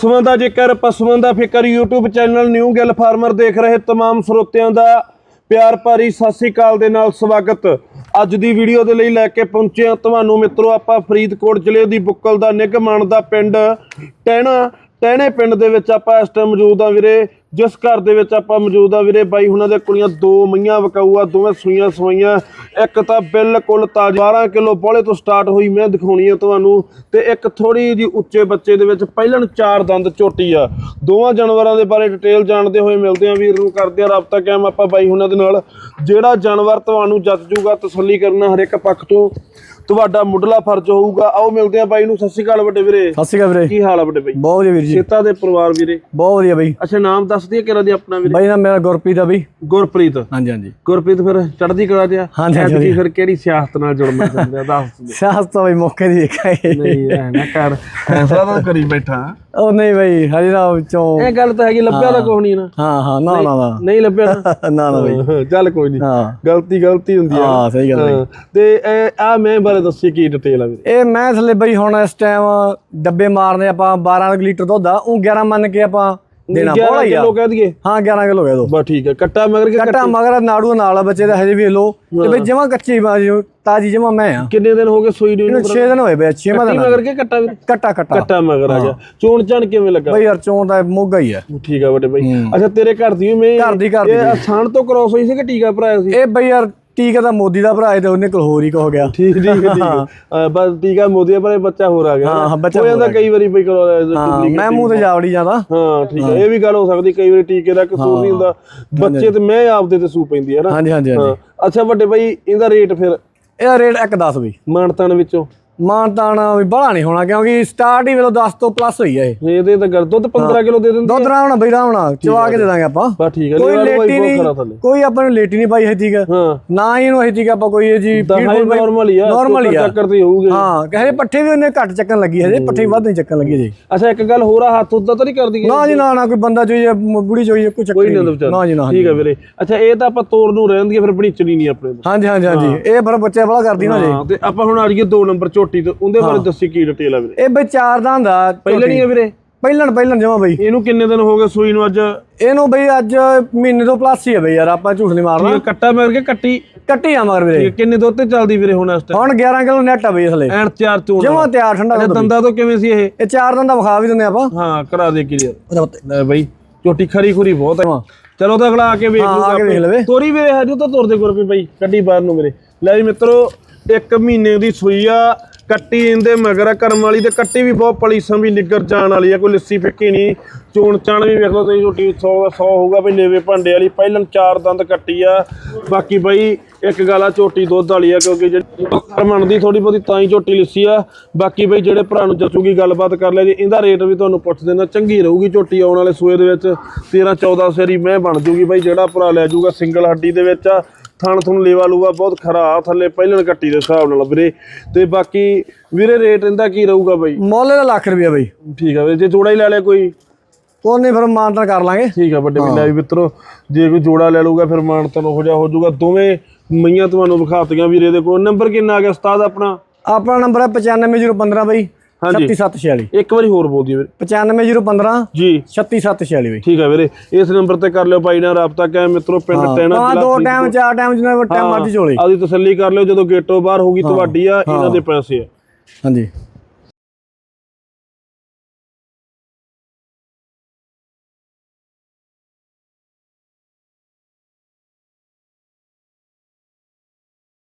ਪਸ਼ੂਆਂ ਦਾ ਜੇਕਰ ਪਸ਼ੂਆਂ ਦਾ ਫਿਕਰ YouTube channel new Gill farmer ਦੇਖ ਰਹੇ तमाम ਸਰੋਤਿਆਂ ਦਾ ਪਿਆਰ ਭਰੀ ਸਤਿ ਸ੍ਰੀ ਅਕਾਲ ਦੇ ਨਾਲ ਸਵਾਗਤ ਅੱਜ ਦੀ ਵੀਡੀਓ ਦੇ ਲਈ ਲੈ ਕੇ ਪਹੁੰਚੇ ਹਾਂ ਤੁਹਾਨੂੰ ਮਿੱਤਰੋ ਆਪਾਂ ਫਰੀਦਕੋਟ ਜ਼ਿਲ੍ਹੇ ਦੀ ਬੁੱਕਲ ਦਾ ਨਿਗਮਾਨ ਦਾ ਪਿੰਡ ਟਹਿਣਾ ਟਹਿਣੇ ਪਿੰਡ ਦੇ ਵਿੱਚ ਆਪਾਂ ਇਸ ਟਾਈਮ ਮੌਜੂਦ ਆ ਵੀਰੇ, ਜਿਸ ਘਰ ਦੇ ਵਿੱਚ ਆਪਾਂ ਮੌਜੂਦ ਆ ਵੀਰੇ, ਬਾਈ ਉਹਨਾਂ ਦੇ ਕੁੜੀਆਂ ਦੋ ਮਈਆਂ ਵਕਾਊ ਆ ਦੋਵੇਂ ਸੂਈਆਂ ਸਵਾਈਆਂ, ਇੱਕ ਤਾਂ ਬਿਲਕੁਲ ਤਾਜ਼ੀ 12 ਕਿਲੋ ਬੋਲੇ ਤੋਂ ਸਟਾਰਟ ਹੋਈ, ਮੈਂ ਦਿਖਾਉਣੀ ਆ ਤੁਹਾਨੂੰ, ਤੇ ਇੱਕ ਥੋੜੀ ਜੀ ਉੱਚੇ ਬੱਚੇ ਦੇ ਵਿੱਚ ਪਹਿਲਣ ਚਾਰ ਦੰਦ ਚੋਟੀ ਆ। ਦੋਵਾਂ ਜਾਨਵਰਾਂ ਦੇ ਬਾਰੇ ਡਿਟੇਲ ਜਾਣਦੇ ਹੋਏ ਮਿਲਦੇ ਆ ਵੀਰ ਨੂੰ, ਕਰਦੇ ਆ ਰਾਬਤਾ ਕਾਇਮ ਆਪਾਂ ਬਾਈ ਉਹਨਾਂ ਦੇ ਨਾਲ। ਜਿਹੜਾ ਜਾਨਵਰ ਤੁਹਾਨੂੰ ਜੱਜ ਜੂਗਾ ਤਸੱਲੀ ਕਰਨਾ ਹਰ ਇੱਕ ਪੱਖ ਤੋਂ। ਤੁਹਾਡਾ ਮੁੱਢਲਾ ਫਰਜ਼ ਹੋਊਗਾ। ਆਓ ਮਿਲਦੇ ਆ ਬਾਈ ਨੂੰ। ਸਤਿ ਸ਼੍ਰੀ ਅਕਾਲ ਵੱਡੇ ਵੀਰੇ। ਸਤਿ ਸ਼੍ਰੀ ਅਕਾਲ ਵੀਰੇ। ਕੀ ਹਾਲ ਆ ਵੱਡੇ ਬਾਈ? ਬਹੁਤ ਵਧੀਆ ਵੀਰ ਜੀ। ਸੇਤਾ ਦੇ ਪਰਿਵਾਰ ਵੀਰੇ। ਬਹੁਤ ਵਧੀਆ ਬਈ। ਅੱਛਾ ਨਾਮ ਦੱਸ ਦਈਏ ਕਿਹੜਾ ਦੀ ਆਪਣਾ ਵੀਰੇ? ਬਾਈ ਨਾ ਮੇਰਾ ਗੁਰਪ੍ਰੀਤ ਆ ਬਈ। ਗੁਰਪ੍ਰੀਤ। ਹਾਂਜੀ ਹਾਂਜੀ। ਗੁਰਪ੍ਰੀਤ ਫਿਰ ਚੜ੍ਹਦੀ ਕਲਾ ਤੇ ਆ? ਹਾਂਜੀ, ਫਿਰ ਕਿਹੜੀ ਸਿਆਸਤ ਨਾਲ ਜੁੜਨਾ ਚਾਹੁੰਦੇ ਆ? ਦੱਸ ਦੇ ਸਿਆਸਤ ਤਾਂ ਬਈ ਮੌਕੇ ਦੀ ਦੇਖਾਂਗੇ ਨਹੀਂ ਐ ਨਾ ਕਰ। ਫੈਸਲਾ ਤਾਂ ਕਰੀ ਬੈਠਾ। ਉਹ ਨਹੀਂ ਬਈ ਹਜੇ ਨਾ ਵਿੱਚੋਂ ਇਹ ਗੱਲ ਤਾਂ ਹੈਗੀ ਲੱਭਿਆ ਤਾਂ ਕੁਛ ਨਹੀਂ ਨਾ। ਹਾਂ ਹਾਂ ਨਾ ਨਾ ਨਾ। ਨਹੀਂ ਲੱਭਿਆ ਨਾ ਨਾ ਬਈ। ਚੱਲ ਕੋਈ ਨਹੀਂ। ਹਾਂ। ਗਲਤੀ ਗਲਤੀ ਹੁੰਦੀ ਆ। ਹਾਂ ਸਹੀ ਗੱਲ ਹਾਂ, ਤੇ ਆ ਮੈਂ ਬਾਰੇ ਦੱਸੀ ਕੀ ਡਿਟੇਲ ਆ ਇਹ ਮੈਂ ਥੱਲੇ ਬਈ ਹੁਣ ਇਸ ਟਾਈਮ ਡੱਬੇ ਮਾਰਨੇ ਆਪਾਂ 12 ਲੀਟਰ ਦੁੱਧ ਆ ਉਹ 11 ਮੰਨ ਕੇ ਆਪਾਂ ਦੇਣਾ 11 ਬੋਲਾ ਹੀ ਆ ਕਿਲੋ ਕਹਿ ਦਈਏ। ਹਾਂ 11 ਕਿਲੋ ਹੈ ਦੋ। ਬਸ ਠੀਕ ਹੈ ਕੱਟਾ ਮਗਰ ਕੇ ਕੱਟਾ ਮਗਰ ਨਾੜੂ ਨਾਲ ਆ ਬੱਚੇ ਦਾ ਹਜੇ ਵੀ ਲੋ ਤੇ ਬਈ ਜਮਾ ਕੱਚੀ ਬਾਜੀ ਤਾਜੀ ਜਮਾ ਮੈਂ ਆ। ਕਿੰਨੇ ਦਿਨ ਹੋ ਗਏ ਸੂਈ ਨੂੰ ਇਹਨੂੰ 6 ਦਿਨ ਹੋਏ ਬਈ 6 ਕੱਟੀ ਦਿਨ ਮਗਰ ਕੇ ਕੱਟਾ ਕੱਟਾ ਕੱਟਾ। ਕੱਟਾ ਮਗਰ ਆ ਜਾ ਚੋਣ ਚਣ ਕਿਵੇਂ ਲੱਗਾ? ਬਈ ਯਾਰ ਚੋਂ ਦਾ ਮੋਗਾ ਹੀ ਆ। ਠੀਕ ਆ ਵੱਡੇ ਬਾਈ। ਅੱਛਾ ਤੇਰੇ ਘਰ ਦੀ ਮੈਂ ਘਰ ਦੀ ਘਰ ਦੀ। ਇਹ ਆਸਾਨ ਤੋਂ ਕ੍ਰਾਸ ਹੋਈ ਸੀ ਕਿ ਟੀਕਾ ਭਰਾਇਆ ਸੀ? ਇਹ ਬਈ ਯਾਰ ਟੀਕਾ ਤਾਂ ਮੋਦੀ ਦਾ ਭਰਾ ਹੈ ਤੇ ਉਹਨੇ ਕੋਲ ਹੋਰ ਹੀ ਕੋ ਗਿਆ। ਠੀਕ ਠੀਕ ਠੀਕ। ਅਹ ਬਸ ਟੀਕਾ ਮੋਦੀ ਪਰ ਇਹ ਬੱਚਾ ਹੋਰ ਆ ਗਿਆ। ਹਾਂ, ਹਾਂ, ਬੱਚਾ ਹੋ ਜਾਂਦਾ ਹੋਰ ਆ ਕਈ ਵਾਰੀ ਬਈ ਕਰੋ ਹਾਂ ਮੈਂ ਮੂੰਹ ਤੇ ਜਾਵੜੀ ਜਾਂਦਾ। ਹਾਂ ਠੀਕ ਹੈ। ਇਹ ਵੀ ਗੱਲ ਹੋ ਸਕਦੀ ਕਈ ਵਾਰੀ ਟੀਕੇ ਦਾ ਕਸੂਰ ਨਹੀਂ ਹੁੰਦਾ। ਬੱਚੇ ਤੇ ਮੈਂ ਆਪਦੇ ਤੇ ਸੂ ਪੈਂਦੀ ਹੈ ਨਾ। ਹਾਂਜੀ ਹਾਂਜੀ ਹਾਂਜੀ। ਹਾਂ। ਅੱਛਾ ਵੱਡੇ ਬਾਈ ਇਹਦਾ ਰੇਟ ਫਿਰ? ਇਹਦਾ ਰੇਟ 1.10 ਬਈ। ਮਾਨਤਾਨ ਵਿੱਚੋਂ? ਮਾਨ ਤਾਣ ਵੀ ਬੜਾ ਨਹੀਂ ਹੋਣਾ ਕਿਉਂਕਿ ਸਟਾਰਟ ਹੀ ਵੇਲੋ 10 ਤੋਂ ਪਲੱਸ ਹੋਈ ਆ ਇਹ। ਇਹਦੇ ਤਾਂ ਗੱਲ ਦੁੱਧ 15 ਕਿਲੋ ਦੇ ਦਿੰਦੇ ਦੁੱਧ ਰਾਵਣਾ ਬਈ ਰਾਵਣਾ ਚਵਾ ਕੇ ਦੇ ਦਾਂਗੇ ਆਪਾਂ। ਬਸ ਠੀਕ ਹੈ ਕੋਈ ਲੇਟੀ ਨਹੀਂ ਕੋਈ ਆਪਾਂ ਨੂੰ ਲੇਟੀ ਨਹੀਂ ਪਾਈ ਹੈ ਠੀਕ ਹਾਂ। ਨਾ ਹੀ ਇਹਨੂੰ ਹੈ ਠੀਕ ਆਪਾਂ ਕੋਈ ਇਹ ਜੀ ਨਾਰਮਲ ਹੀ ਆ ਨਾਰਮਲ ਹੀ ਆ। ਚੱਕਰ ਤੇ ਹੋਊਗੇ। ਹਾਂ ਕਹੇ ਪੱਠੇ ਵੀ ਉਹਨੇ ਘੱਟ ਚੱਕਣ ਲੱਗੀ ਹਜੇ ਪੱਠੇ ਵੱਧ ਨਹੀਂ ਚੱਕਣ ਲੱਗੀ ਜੀ। ਅੱਛਾ ਇੱਕ ਗੱਲ ਹੋਰ ਆ ਹੱਥ ਉੱਦਾਂ ਤਾਂ ਨਹੀਂ ਕਰਦੀ ਨਾ ਜੀ ਨਾ ਨਾ ਕੋਈ ਬੰਦਾ ਚੋਈ ਬੁੜੀ ਚੋਈ ਕੋਈ ਚੱਕਰ ਨਹੀਂ ਨਾ ਜੀ ਨਾ ਠੀਕ ਹੈ ਵੀਰੇ। ਅੱਛਾ ਇਹ ਤਾਂ ਆਪਾਂ ਤੋੜ ਨੂੰ ਰਹਿੰਦੀ ਹੈ ਫਿਰ ਬਣੀਚਣੀ ਨਹੀਂ ਆਪਣੇ ਹਾਂਜੀ ਹਾਂਜੀ ਹਾਂਜੀ। ਇਹ ਫਿਰ ਬੱਚੇ ਬੜਾ ਕਰਦੀ ਨਾ ਜੀ। ਹਾਂ ਤੇ ਆਪਾਂ ਹੁਣ ਆ ਜਾਈਏ 2 ਨੰਬਰ ਝੋਟੀ ਤੇ ਉਹਦੇ ਬਾਰੇ ਦੱਸੀ ਕੀ ਡਿਟੇਲ ਆ ਵੀਰੇ ਇਹ ਬਈ ਚਾਰ ਦਾ ਹੁੰਦਾ ਪਹਿਲਾਂ ਨਹੀਂ ਹੈ ਵੀਰੇ। ਪਹਿਲਣ ਪਹਿਲਣ ਜਮਾ ਬਈ। ਇਹਨੂੰ ਕਿੰਨੇ ਦਿਨ ਹੋ ਗਏ ਸੂਈ ਨੂੰ ਅੱਜ? ਇਹਨੂੰ ਬਈ ਅੱਜ ਮਹੀਨੇ ਤੋਂ ਪਲੱਸ ਹੀ ਹੈ ਬਈ ਯਾਰ ਆਪਾਂ ਝੂਠ ਨਹੀਂ ਮਾਰਨਾ। ਇਹ ਕੱਟਾ ਮਾਰ ਕੇ ਕੱਟੀ। ਕੱਟੀ ਆ ਮਗਰ ਵੀਰੇ। ਇਹ ਕਿੰਨੇ ਦੁੱਧ ਤੇ ਚੱਲਦੀ ਵੀਰੇ ਹੁਣ ਇਸ ਟਾਈਮ ਹੁਣ 11 ਕਿਲੋ ਨੈਟ ਆ ਬਈ ਇਸਲੇ ਐਨ ਚਾਰ ਚੋਣ ਜਮਾ ਤਿਆਰ ਠੰਡਾ ਬਈ। ਦੰਦਾਂ ਤੋਂ ਕਿਵੇਂ ਸੀ ਇਹ? ਇਹ ਚਾਰ ਦਿਨ ਦਾ ਵਿਖਾ ਵੀ ਦਿੰਦੇ ਆਪਾਂ। ਹਾਂ ਕਰਾ ਦੇ ਕਲੀਅਰ ਲੈ ਬਈ ਝੋਟੀ ਖਰੀ ਖੁਰੀ ਬਹੁਤ ਹੈ। ਚਲੋ ਤਾਂ ਅਗਲਾ ਆ ਕੇ ਵੇਖ ਲੂਗਾ ਆ। ਤੋਰੀ ਵੀਰੇ ਹਜੂ ਤਾਂ ਤੁਰਦੇ ਗੁਰਪੀ ਬਈ ਕੱਢੀ ਬਾਹਰ ਨੂੰ ਵੀਰੇ। ਲੈ ਜੀ ਮਿੱਤਰੋ ਇੱਕ ਮਹੀਨੇ ਦੀ ਸੂਈ ਆ, ਕੱਟੀ ਇਹਦੇ ਮਗਰ ਆ ਕਰਮ ਵਾਲੀ ਤੇ ਕੱਟੀ ਵੀ ਬਹੁਤ ਪਲੀਸਾਂ ਵੀ ਨਿੱਗਰ ਜਾਣ ਵਾਲੀ ਆ, ਕੋਈ ਲੱਸੀ ਫਿੱਕੀ ਨਹੀਂ। ਚੋਣ ਚਾਣ ਵੀ ਵੇਖ ਲਓ ਤੁਸੀਂ ਝੋਟੀ 100 100 ਹੋਊਗਾ ਵੀ ਲੇਵੇ ਭਾਂਡੇ ਵਾਲੀ, ਪਹਿਲਾਂ ਚਾਰ ਦੰਦ ਕੱਟੀ ਆ। ਬਾਕੀ ਬਈ, ਇੱਕ ਗੱਲ ਆ, ਝੋਟੀ ਦੁੱਧ ਵਾਲੀ ਆ, ਕਿਉਂਕਿ ਜਿਹੜੀ ਕਰਮਣ ਦੀ ਥੋੜੀ ਬਹੁਤੀ ਤਾਂ ਹੀ ਝੋਟੀ ਲਿੱਸੀ ਆ। ਬਾਕੀ ਬਈ ਜਿਹੜੇ ਭਰਾ ਨੂੰ ਜੱਚੂਗੀ ਗੱਲਬਾਤ ਕਰ ਲਿਆ ਜੀ, ਇਹਦਾ ਰੇਟ ਵੀ ਤੁਹਾਨੂੰ ਪੁੱਛ ਦੇਣਾ ਚੰਗੀ ਰਹੂਗੀ ਝੋਟੀ ਆਉਣ ਵਾਲੇ ਸੂਏ ਦੇ ਵਿੱਚ। 13 14 ਸੇਰੀ ਮੈਂ ਬਣ ਜੂਗੀ ਬਈ, ਜਿਹੜਾ ਭਰਾ ਲੈ ਜੂਗਾ ਸਿੰਗਲ ਹੱਡੀ ਦੇ ਵਿੱਚ। ਆ ਥਣ ਥੁਣ ਲੇਵਾ ਲੂਗਾ ਬਹੁਤ ਖਰਾ ਥੱਲੇ ਪਹਿਲਣ ਕੱਟੀ ਦੇ ਹਿਸਾਬ ਨਾਲ ਵੀਰੇ। ਤੇ ਬਾਕੀ ਵੀਰੇ ਰੇਟ ਇਹਦਾ ਕੀ ਰਹੂਗਾ ਬਈ? ਮੁੱਲ ਦਾ ਲੱਖ ਰੁਪਿਆ ਬਈ। ਠੀਕ ਆ ਵੀਰੇ ਜੇ ਜੋੜਾ ਹੀ ਲੈ ਲਿਆ ਕੋਈ? ਉਹਨੇ ਫਿਰ ਮਾਨਤਾ ਕਰ ਲਾਂਗੇ। ਠੀਕ ਆ ਵੱਡੇ ਲੈ ਵੀ ਮਿੱਤਰੋ ਜੇ ਕੋਈ ਜੋੜਾ ਲੈ ਲੂਗਾ ਫਿਰ ਮਾਨਤਨ ਹੋ ਜਾ ਹੋ ਜਾਊਗਾ। ਦੋਵੇਂ ਮਈਆਂ ਤੁਹਾਨੂੰ ਵਿਖਾਤੀਆਂ ਵੀਰੇ ਦੇ ਕੋਲ। ਨੰਬਰ ਕਿੰਨਾ ਆ ਗਿਆ ਉਸਤਾਦ ਆਪਣਾ? ਆਪਣਾ ਨੰਬਰ ਹੈ 95015 ਬਈ। ਹਾਂਜੀ। 37746 ਇੱਕ ਵਾਰੀ ਹੋਰ ਬੋਲ ਦਿਓ ਵੀਰੇ। 95015 ਜੀ। 37746 ਬਈ। ਠੀਕ ਆ ਵੀਰੇ ਇਸ ਨੰਬਰ ਤੇ ਕਰ ਲਿਓ ਬਾਈ ਨਾਲ ਰਾਬਤਾ ਕਾਇਮ ਮਿੱਤਰੋ ਪਿੰਡ ਟੈਣਾ ਹਾਂ ਦੋ ਟਾਈਮ ਚਾਰ ਟਾਈਮ ਜਿੰਨਾ ਟਾਈਮ ਮਰਜ਼ੀ ਚੋਲੇ। ਆਦੀ ਤਸੱਲੀ ਕਰ ਲਿਓ ਜਦੋਂ ਗੇਟੋਂ ਬਾਹਰ ਹੋਗੀ ਤੁਹਾਡੀ ਆ ਇਹਨਾਂ ਦੇ ਪੈਸੇ ਆ। ਹਾਂਜੀ।